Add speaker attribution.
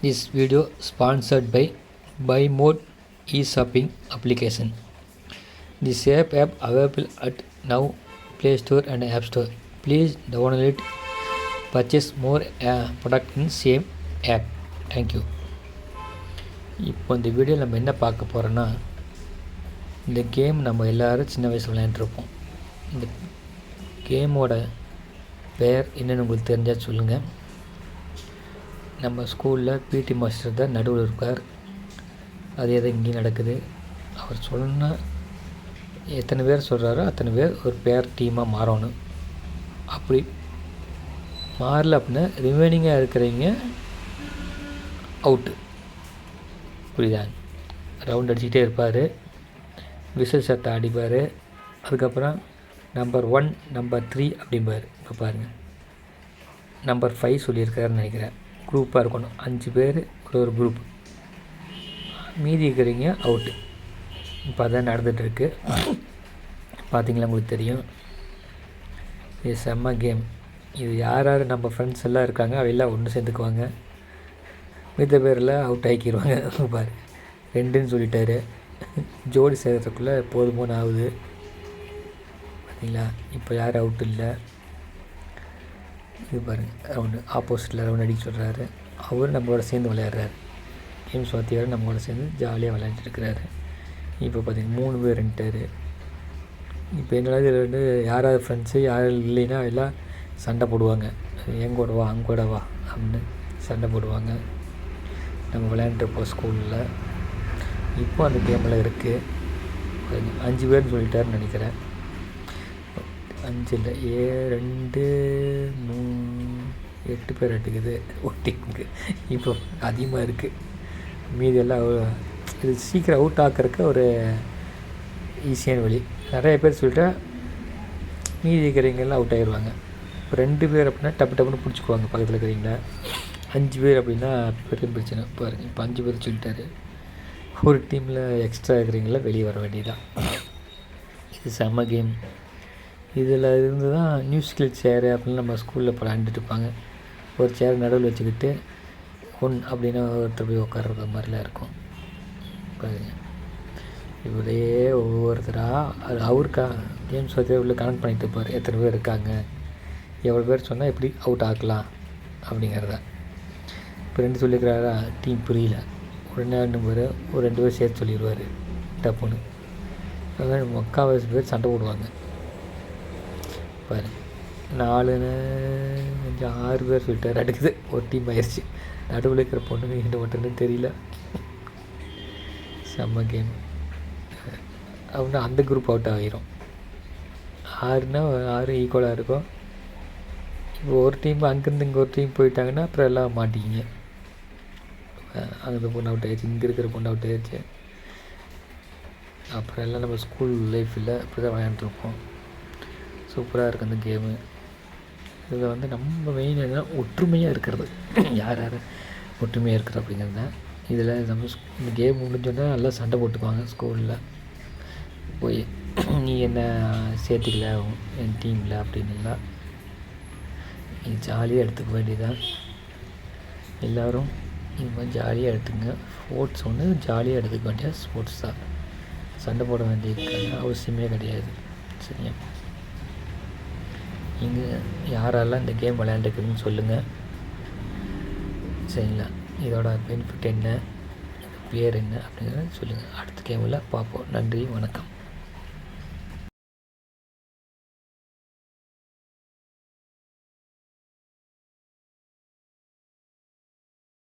Speaker 1: This video sponsored by by mod e shopping application the cheap app available at now play store and app store please download it purchase more product in same app thank you இப்போ இந்த video நம்ம என்ன பார்க்க போகிறோன்னா இந்த game நம்ம எல்லோரும் சின்ன வயசு விளையாண்டுருப்போம் இந்த கேமோட பேர் என்னென்னு உங்களுக்கு தெரிஞ்சால் சொல்லுங்கள் நம்ம ஸ்கூலில் பிடி மாஸ்டர் தான் நடுவில் இருக்கார். அதே தான் இங்கேயும் நடக்குது. அவர் சொன்னால் எத்தனை பேர் சொல்கிறாரோ அத்தனை பேர் ஒரு பேர் டீமாக மாறணும். அப்படி மாறல அப்படின்னா ரிமைனிங்காக இருக்கிறவங்க அவுட்டு புரியுதா? ரவுண்ட் அடிச்சுக்கிட்டே இருப்பார். விசில் சத்தம் அடிப்பார் அதுக்கப்புறம் நம்பர் ஒன் நம்பர் த்ரீ அப்படிம்பார். இப்போ பாருங்கள் நம்பர் ஃபைவ் சொல்லியிருக்காருன்னு நினைக்கிறேன். குரூப்பாக இருக்கணும். அஞ்சு பேர் ஒரு ஒரு குரூப் மீதி இருக்கிறீங்க அவுட்டு இப்போ அதான் நடந்துகிட்ருக்கு பார்த்தீங்களா உங்களுக்கு தெரியும். இது செம்ம கேம் இது யார் யார் நம்ம ஃப்ரெண்ட்ஸ் எல்லாம் இருக்காங்க அவையெல்லாம் ஒன்று சேர்ந்துக்குவாங்க. மித்த பேரில் அவுட் ஆக்கிடுவாங்க பாரு. ரெண்டுன்னு சொல்லிட்டாரு. ஜோடி சேர்கிறதுக்குள்ளே போதுமோன்னு ஆகுது. பார்த்தீங்களா இப்போ யாரும் அவுட் இல்லை. இது பாருங்கள் ரவுண்டு ஆப்போசிட்டில் ரவுண்ட் அடிக்க சொல்கிறாரு அவர் நம்மளோட சேர்ந்து விளையாடுறாரு. கேம்ஸ் வாத்தியார் நம்மளோட சேர்ந்து ஜாலியாக விளையாண்டுட்டு இருக்கிறாரு. இப்போ பார்த்தீங்கன்னா மூணு பேர் ரெண்டாரு இப்போ என்னடா இதில் வந்து யாராவது ஃப்ரெண்ட்ஸு யாரும் இல்லைன்னா எல்லாம் சண்டை போடுவாங்க. எங்கூட வா அங்கூட வா அப்படின்னு சண்டை போடுவாங்க. நம்ம விளையாண்டுருப்போம் ஸ்கூலில் இப்போ அந்த கேமில் இருக்குது அஞ்சு பேர்னு சொல்லிட்டாருன்னு நினைக்கிறேன். அஞ்சு இல்லை ஏ ரெண்டு மூ எட்டு பேர் எட்டுக்குது ஓட்டிங்கு இப்போ அதிகமாக இருக்குது மீதியெல்லாம் இது சீக்கிரம் அவுட் ஆக்கிறதுக்கு ஒரு ஈஸியான வழி. நிறைய பேர் சொல்லிட்டா மீதி இருக்கிறவங்கெல்லாம் அவுட் ஆகிடுவாங்க இப்போ ரெண்டு பேர் அப்படின்னா டப்பு டப்புன்னு பிடிச்சிக்குவாங்க பக்கத்தில் இருக்கிறீங்களா அஞ்சு பேர் அப்படின்னா பெரிய பிரச்சனை. பாருங்கள் இப்போ அஞ்சு பேர் சொல்லிட்டாரு. ஒரு டீமில் எக்ஸ்ட்ரா இருக்கிறீங்களா வெளியே வர வேண்டியதான் இது செம்ம கேம் இதில் இருந்து தான் நியூஸ்கில் சேரு அப்படின்னு நம்ம ஸ்கூலில் விளாண்டுட்டு இருப்பாங்க. ஒரு சேர் நடுவில் வச்சுக்கிட்டு ஒன் அப்படின்னா ஒருத்தர் போய் உட்கார்ற மாதிரிலாம் இருக்கும். உட்காருங்க. இப்படியே ஒவ்வொருத்தராக அது அவருக்கா? கேம்ஸ் வச்சு உள்ள கனெக்ட் பண்ணிட்டு இருப்பார். எத்தனை பேர் இருக்காங்க? எவ்வளோ பேர் சொன்னால் எப்படி அவுட் ஆக்கலாம்? அப்படிங்கிறத. இப்போ ரெண்டு சொல்லியிருக்கிறாரா? டீம் புரியல. உடனே ரெண்டு பேர் ஒரு ரெண்டு பேர் சேர்த்து சொல்லிடுவார். டப்புன்னு அதான் முக்கால்வாசி பேர் சண்டை போடுவாங்க. பாரு. நாலுன்னு அஞ்சு ஆறு பேர் சொல்லிட்டார். அடிக்குது. ஒரு டீம் ஆயிடுச்சு நடுவில் இருக்கிற பொண்ணுங்க இந்த மட்டும்னு தெரியல. செம்ம கேம் அப்படின்னா அந்த குரூப் அவுட் ஆகிரும் ஆறுனா ஆறு ஈக்குவலாக இருக்கும். இப்போ ஒரு டீம் அங்கேருந்து இங்கே ஒரு டீம் போயிட்டாங்கன்னா அப்புறம் எல்லாம் மாட்டிக்கிங்க. அங்கே பொண்ணு அவுட் ஆயிடுச்சு இங்கே இருக்கிற பொண்ணு அவுட் ஆயிடுச்சு அப்புறம் எல்லாம் நம்ம ஸ்கூல் லைஃப்பில் அப்படி தான் விளையாண்டுருப்போம் சூப்பராக இருக்குது அந்த கேமு இதில் வந்து நம்ம மெயின் என்ன ஒற்றுமையாக இருக்கிறது. யார் யார் ஒற்றுமையாக இருக்கிறது அப்படிங்கிறது தான் இதில் நம்ம இந்த கேம் முடிஞ்சோடனே நல்லா சண்டை போட்டுக்குவாங்க ஸ்கூலில் போய் நீ என்ன சேர்த்துக்கல என் டீமில் அப்படின்னா நீ ஜாலியாக எடுத்துக்க வேண்டியதான் எல்லோரும் இது மாதிரி ஜாலியாக எடுத்துங்க. ஸ்போர்ட்ஸ் ஒன்று ஜாலியாக எடுத்துக்க வேண்டிய ஸ்போர்ட்ஸ் தான். சண்டை போட வேண்டிய அவசியமே கிடையாது. சரியா? நீங்கள் யாரெல்லாம் இந்த கேம் விளையாண்டுருக்குதுன்னு சொல்லுங்கள் சரிங்களா? இதோட பெனிஃபிட் என்ன? பேர் என்ன? அப்படிங்கிறத சொல்லுங்கள் அடுத்த கேமில் பார்ப்போம். நன்றி வணக்கம்.